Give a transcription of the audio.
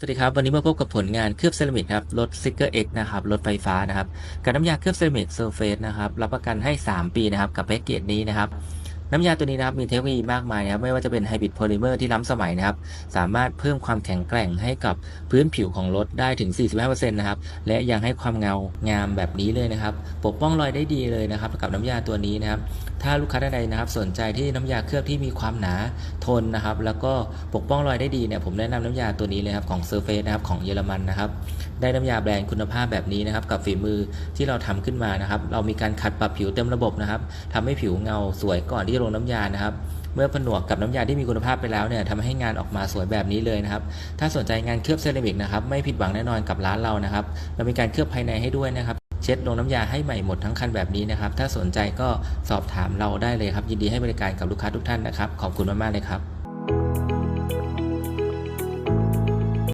สวัสดีครับ วันนี้มาพบกับผลงานเคลือบเซรามิกครับรถซิกเกอร์ X นะครับรถไฟฟ้านะครับกับน้ำยาเคลือบเซรามิกเซอร์เฟสนะครับรับประกันให้ 3 ปีนะครับกับแพ็กเกจนี้นะครับ น้ำยาตัวนี้นะครับมีเทคโนโลยีมากมายนะครับไม่ว่าจะเป็นไฮบริดโพลิเมอร์ที่ล้ำสมัยนะครับสามารถเพิ่มความแข็งแกร่งให้กับพื้นผิวของรถได้ถึง 45%นะครับและยังให้ความเงางามแบบนี้เลยนะครับปกป้องรอยได้ดีเลยนะครับกับน้ำยาตัวนี้นะครับถ้าลูกค้าท่านใดนะครับสนใจที่น้ำยาเคลือบที่มีความหนาทนนะครับแล้วก็ปกป้องรอยได้ดีเนี่ยผมแนะนำน้ำยาตัวนี้เลยครับของ Surface นะครับของเยอรมันนะครับได้น้ำยาแบรนด์คุณภาพแบบนี้นะครับกับฝีมือที่เราทำขึ้นมานะครับเรามีการขัดปรับผิวเต็มระบบนะครับทำให้ผิวเงาสวยก่อนที่จะลงน้ำยานะครับ เมื่อผนวกกับน้ำยาที่มีคุณภาพไปแล้วเนี่ยทำให้งานออกมาสวยแบบนี้เลยนะครับ ถ้าสนใจงานเคลือบเซรามิกนะครับไม่ผิดหวังแน่นอนกับร้านเรานะครับ เรามีการเคลือบภายในให้ด้วยนะครับ เช็ดลงน้ำยาให้ใหม่หมดทั้งคันแบบนี้นะครับ ถ้าสนใจก็สอบถามเราได้เลยครับ ยินดีให้บริการกับลูกค้าทุกท่านนะครับ ขอบคุณมากๆเลยครับ